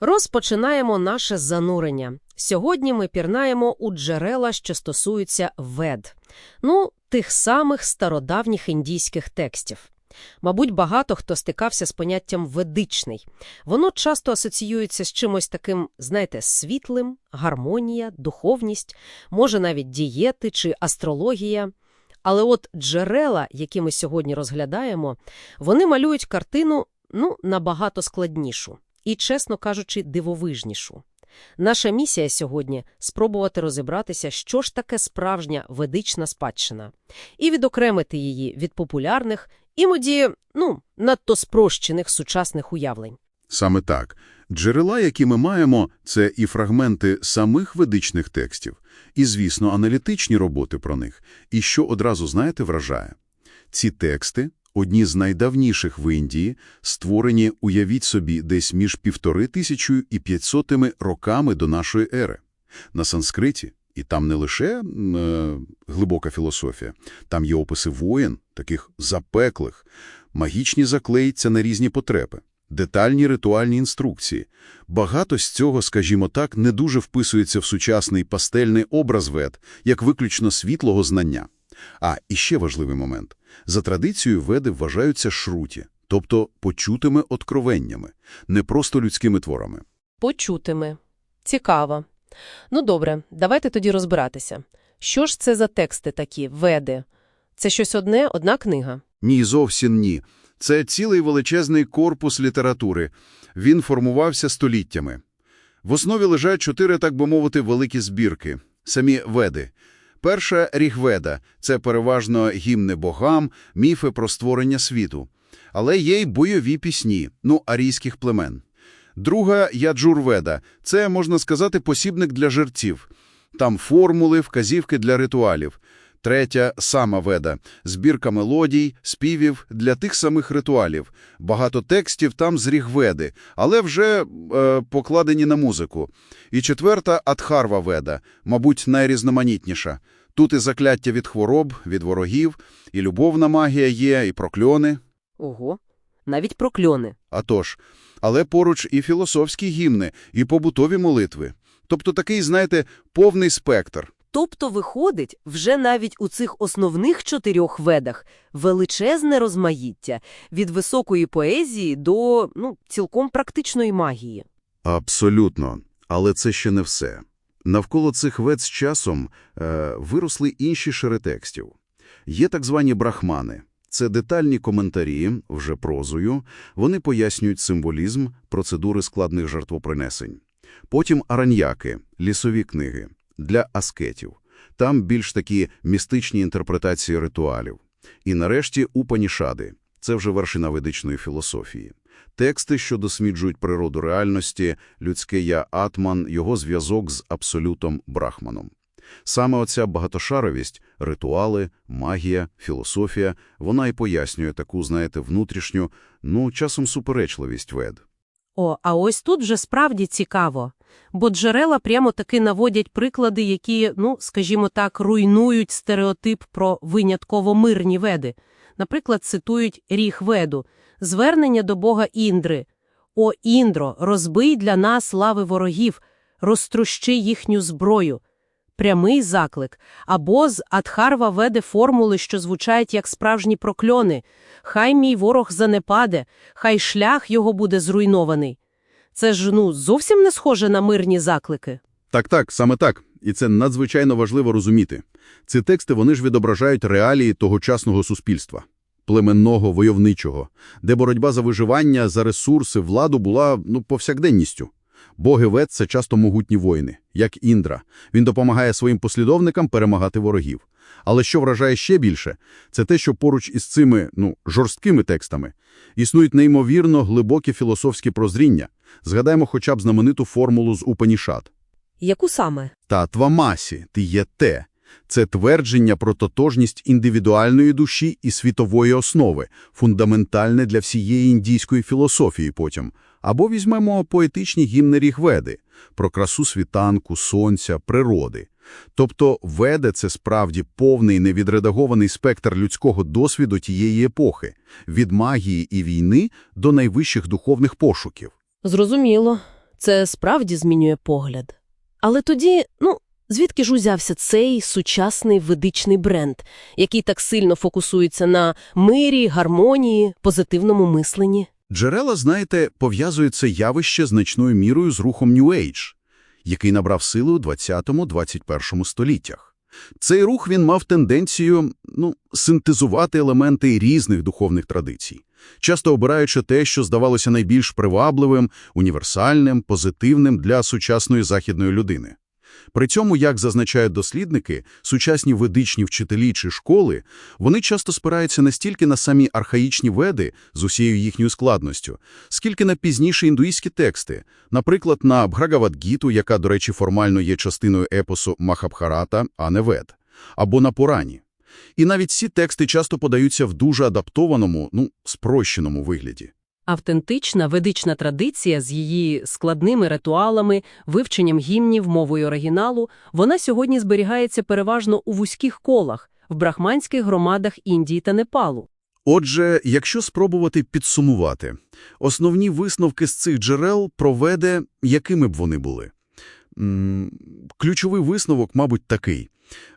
Розпочинаємо наше занурення. Сьогодні ми пірнаємо у джерела, що стосуються вед. Ну, тих самих стародавніх індійських текстів. Мабуть, багато хто стикався з поняттям ведичний. Воно часто асоціюється з чимось таким, знаєте, світлим, гармонія, духовність, може навіть дієти чи астрологія. Але от джерела, які ми сьогодні розглядаємо, вони малюють картину, ну, набагато складнішу і, чесно кажучи, дивовижнішу. Наша місія сьогодні – спробувати розібратися, що ж таке справжня ведична спадщина, і відокремити її від популярних, іноді, ну, надто спрощених сучасних уявлень. Саме так. Джерела, які ми маємо, це і фрагменти самих ведичних текстів, і, звісно, аналітичні роботи про них. І що одразу, знаєте, вражає? Ці тексти – одні з найдавніших в Індії, створені, уявіть собі, десь між півтори тисячою і п'ятсотими роками до нашої ери. На санскриті. І там не лише е, глибока філософія, там є описи воєн, таких запеклих, магічні заклеїться на різні потреби, детальні ритуальні інструкції. Багато з цього, скажімо так, не дуже вписується в сучасний пастельний образ вед, як виключно світлого знання. А, і ще важливий момент. За традицією веди вважаються шруті, тобто почутими откровеннями, не просто людськими творами. Почутими. Цікаво. Ну добре, давайте тоді розбиратися. Що ж це за тексти такі, веди? Це щось одне, одна книга? Ні, зовсім ні. Це цілий величезний корпус літератури. Він формувався століттями. В основі лежать чотири, так би мовити, великі збірки – самі веди. Перша – Рігведа – це переважно гімни богам, міфи про створення світу. Але є й бойові пісні, ну, арійських племен. Друга – Яджурведа – це, можна сказати, посібник для жерців. Там формули, вказівки для ритуалів. Третя – Самаведа – збірка мелодій, співів для тих самих ритуалів. Багато текстів там з Рігведи, але вже е, покладені на музику. І четверта – Адхарва-веда, мабуть, найрізноманітніша. Тут і закляття від хвороб, від ворогів, і любовна магія є, і прокльони. Ого, навіть прокльони. А тож, але поруч і філософські гімни, і побутові молитви. Тобто такий, знаєте, повний спектр. Тобто, виходить, вже навіть у цих основних чотирьох ведах величезне розмаїття від високої поезії до, ну, цілком практичної магії. Абсолютно. Але це ще не все. Навколо цих вед з часом е, виросли інші шири текстів. Є так звані брахмани. Це детальні коментарі, вже прозою. Вони пояснюють символізм, процедури складних жертвопринесень. Потім араньяки, лісові книги, для аскетів. Там більш такі містичні інтерпретації ритуалів. І нарешті упанішади. Це вже вершина ведичної філософії. Тексти, що досліджують природу реальності, людське я Атман, його зв'язок з абсолютом Брахманом. Саме оця багатошаровість, ритуали, магія, філософія, вона і пояснює таку, знаєте, внутрішню, ну, часом суперечливість вед. О, а ось тут вже справді цікаво. Бо джерела прямо таки наводять приклади, які, ну, скажімо так, руйнують стереотип про винятково мирні веди. Наприклад, цитують ріг веду, звернення до бога Індри. «О, Індро, розбий для нас лави ворогів, розтрущи їхню зброю». Прямий заклик. Або з Адхарва веде формули, що звучають як справжні прокльони. «Хай мій ворог занепаде, хай шлях його буде зруйнований». Це ж, ну, зовсім не схоже на мирні заклики. Так-так, саме так. І це надзвичайно важливо розуміти. Ці тексти, вони ж відображають реалії тогочасного суспільства. Племенного, войовничого, де боротьба за виживання, за ресурси, владу була, ну, повсякденністю. Боги Вет – це часто могутні воїни, як Індра. Він допомагає своїм послідовникам перемагати ворогів. Але що вражає ще більше, це те, що поруч із цими, ну, жорсткими текстами існують неймовірно глибокі філософські прозріння. Згадаємо хоча б знамениту формулу з Упанішат. Яку саме? Татвамасі, ти є те. Це твердження про тотожність індивідуальної душі і світової основи, фундаментальне для всієї індійської філософії потім. Або візьмемо поетичні гімни Рігведи про красу світанку, сонця, природи. Тобто веде – це справді повний невідредагований спектр людського досвіду тієї епохи, від магії і війни до найвищих духовних пошуків. Зрозуміло. Це справді змінює погляд. Але тоді, ну, звідки ж узявся цей сучасний ведичний бренд, який так сильно фокусується на мирі, гармонії, позитивному мисленні? Джерела, знаєте, пов'язують це явище значною мірою з рухом New Age, який набрав сили у 20-21 століттях. Цей рух він мав тенденцію ну, синтезувати елементи різних духовних традицій, часто обираючи те, що здавалося найбільш привабливим, універсальним, позитивним для сучасної західної людини. При цьому, як зазначають дослідники, сучасні ведичні вчителі чи школи, вони часто спираються не стільки на самі архаїчні веди з усією їхньою складністю, скільки на пізніші індуїзькі тексти, наприклад, на Бхагавадгіту, яка, до речі, формально є частиною епосу Махабхарата, а не вед, або на Пурані. І навіть ці тексти часто подаються в дуже адаптованому, ну, спрощеному вигляді. Автентична ведична традиція з її складними ритуалами, вивченням гімнів, мовою оригіналу, вона сьогодні зберігається переважно у вузьких колах, в брахманських громадах Індії та Непалу. Отже, якщо спробувати підсумувати, основні висновки з цих джерел про веде, якими б вони були? М, Ключовий висновок, мабуть, такий.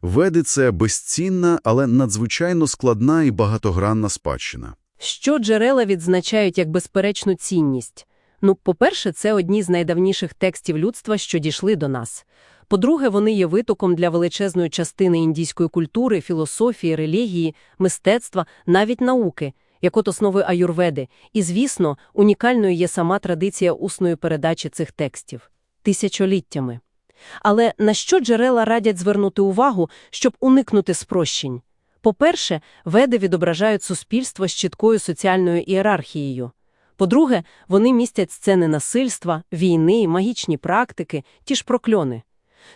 Веди – це безцінна, але надзвичайно складна і багатогранна спадщина. Що джерела відзначають як безперечну цінність? Ну, по-перше, це одні з найдавніших текстів людства, що дійшли до нас. По-друге, вони є витоком для величезної частини індійської культури, філософії, релігії, мистецтва, навіть науки, як от основи аюрведи. І, звісно, унікальною є сама традиція усної передачі цих текстів – тисячоліттями. Але на що джерела радять звернути увагу, щоб уникнути спрощень? По-перше, веди відображають суспільство з чіткою соціальною ієрархією. По-друге, вони містять сцени насильства, війни, магічні практики, ті ж прокльони.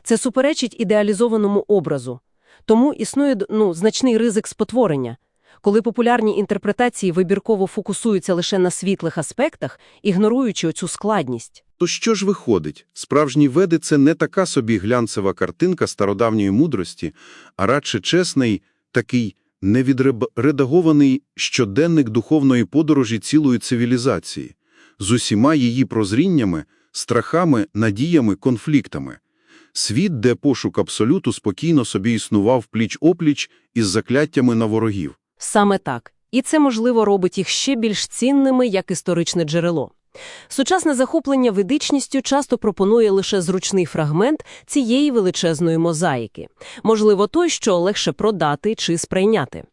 Це суперечить ідеалізованому образу. Тому існує ну, значний ризик спотворення. Коли популярні інтерпретації вибірково фокусуються лише на світлих аспектах, ігноруючи оцю складність. То що ж виходить? Справжні веди – це не така собі глянцева картинка стародавньої мудрості, а радше чесний, такий невідредагований щоденник духовної подорожі цілої цивілізації, з усіма її прозріннями, страхами, надіями, конфліктами. Світ, де пошук абсолюту спокійно собі існував пліч-опліч із закляттями на ворогів. Саме так. І це, можливо, робить їх ще більш цінними, як історичне джерело. Сучасне захоплення ведичністю часто пропонує лише зручний фрагмент цієї величезної мозаїки. Можливо, той, що легше продати чи сприйняти.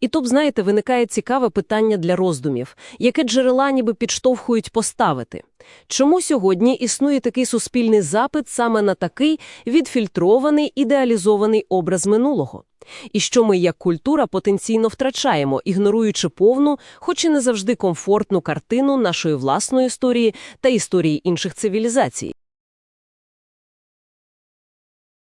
І тут, знаєте, виникає цікаве питання для роздумів, яке джерела ніби підштовхують поставити. Чому сьогодні існує такий суспільний запит саме на такий відфільтрований, ідеалізований образ минулого? І що ми, як культура, потенційно втрачаємо, ігноруючи повну, хоч і не завжди комфортну картину нашої власної історії та історії інших цивілізацій.